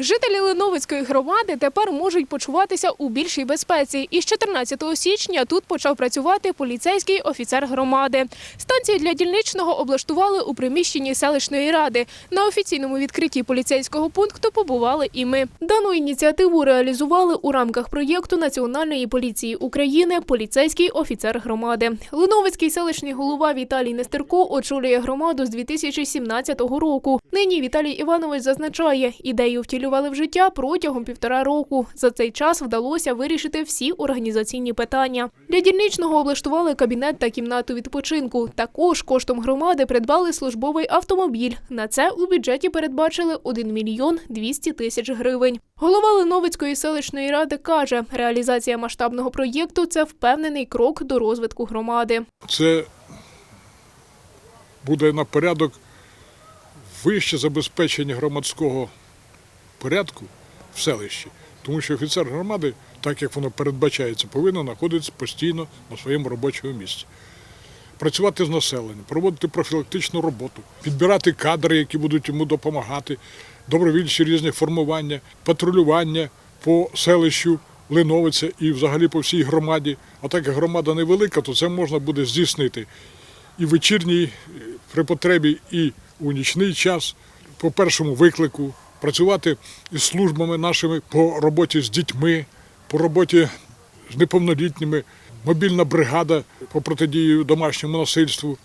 Жителі Леновицької громади тепер можуть почуватися у більшій безпеці. І з 14 січня тут почав працювати поліцейський офіцер громади. Станцію для дільничного облаштували у приміщенні селищної ради. На офіційному відкритті поліцейського пункту побували і ми. Дану ініціативу реалізували у рамках проєкту Національної поліції України Поліцейський офіцер громади. Леновицький селищний голова Віталій Нестерко очолює громаду з 2017 року. Нині Віталій Іванович зазначає, ідею втілювали в життя протягом півтора року. За цей час вдалося вирішити всі організаційні питання. Для дільничного облаштували кабінет та кімнату відпочинку. Також коштом громади придбали службовий автомобіль. На це у бюджеті передбачили 1 мільйон 200 тисяч гривень. Голова Леновицької селищної ради каже, реалізація масштабного проєкту це впевнений крок до розвитку громади. це буде на порядок вище забезпечення громадського порядку в селищі. Тому що офіцер громади, так як воно передбачається, повинен знаходитися постійно на своєму робочому місці. Працювати з населенням, проводити профілактичну роботу, підбирати кадри, які будуть йому допомагати, добровільчі різні формування, патрулювання по селищу Леновиця і взагалі по всій громаді. А так як громада невелика, то це можна буде здійснити і вечірній е, при потребі, і у нічний час по першому виклику, працювати із службами нашими по роботі з дітьми, по роботі з неповнолітніми, мобільна бригада по протидії домашньому насильству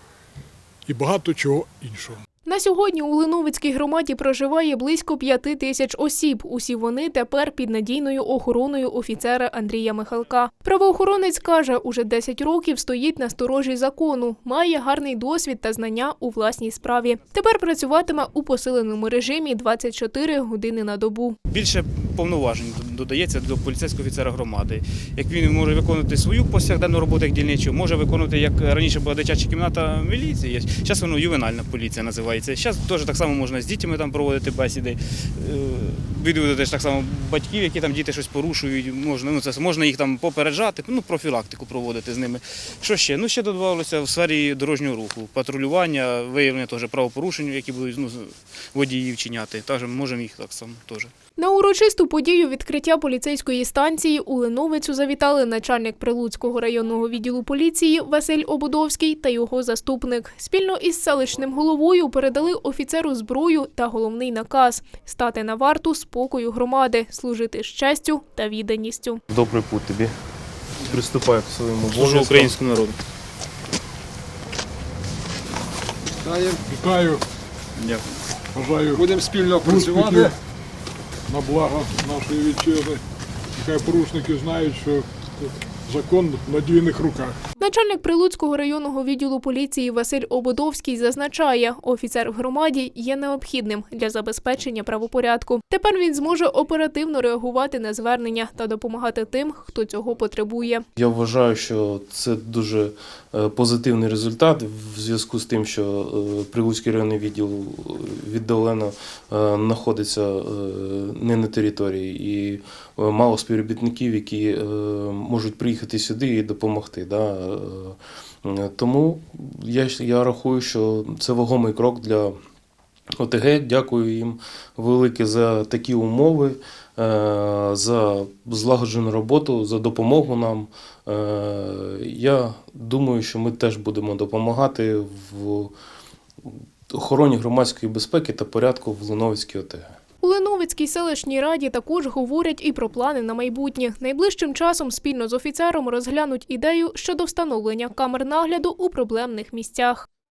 і багато чого іншого. На сьогодні у Леновицькій громаді проживає близько п'яти тисяч осіб. Усі вони тепер під надійною охороною офіцера Андрія Михалка. Правоохоронець каже, уже 10 років стоїть на сторожі закону, має гарний досвід та знання у власній справі. Тепер працюватиме у посиленому режимі 24 години на добу. більше повноважень додається до поліцейського офіцера громади. Як він може виконувати свою повсякденну роботу як дільничого, може виконувати, як раніше була дитяча кімната міліції. Зараз воно ювенальна поліція називається. Зараз теж так само можна з дітьми там проводити бесіди. Е, Відвідувати так само батьків, які там діти щось порушують. Можна, ну, це, можна їх там попереджати, ну, профілактику проводити з ними. Що ще? Ну, ще додавалося в сфері дорожнього руху, патрулювання, виявлення теж правопорушень, які будуть ну, водії вчиняти. Теж можемо їх так само теж. На урочисту подію відкриття поліцейської станції у Леновицю завітали начальник Прилуцького районного відділу поліції Василь Обудовський та його заступник. Спільно із селищним головою передали офіцеру зброю та головний наказ стати на варту спокою громади, служити з честю та відданістю. Добрий путь тобі. Приступай к своєму Служу українському народу. Вітаю, Дякую. бажаю Будемо спільно працювати. На благо нашої вітчизни. Нехай порушники знають, що закон в надійних руках. Начальник Прилуцького районного відділу поліції Василь Ободовський зазначає, офіцер в громаді є необхідним для забезпечення правопорядку. Тепер він зможе оперативно реагувати на звернення та допомагати тим, хто цього потребує. Я вважаю, що це дуже е, позитивний результат в зв'язку з тим, що е, Прилуцький районний відділ е, віддалено знаходиться не на території і мало співробітників, які можуть приїхати сюди і допомогти. Да? Е, Тому я, я рахую, що це вагомий крок для ОТГ. Дякую їм велике за такі умови, е, за злагоджену роботу, за допомогу нам. Е, Я думаю, що ми теж будемо допомагати в охороні громадської безпеки та порядку в Леновицькій ОТГ. У Леновицькій селищній раді також говорять і про плани на майбутнє. Найближчим часом спільно з офіцером розглянуть ідею щодо встановлення камер нагляду у проблемних місцях.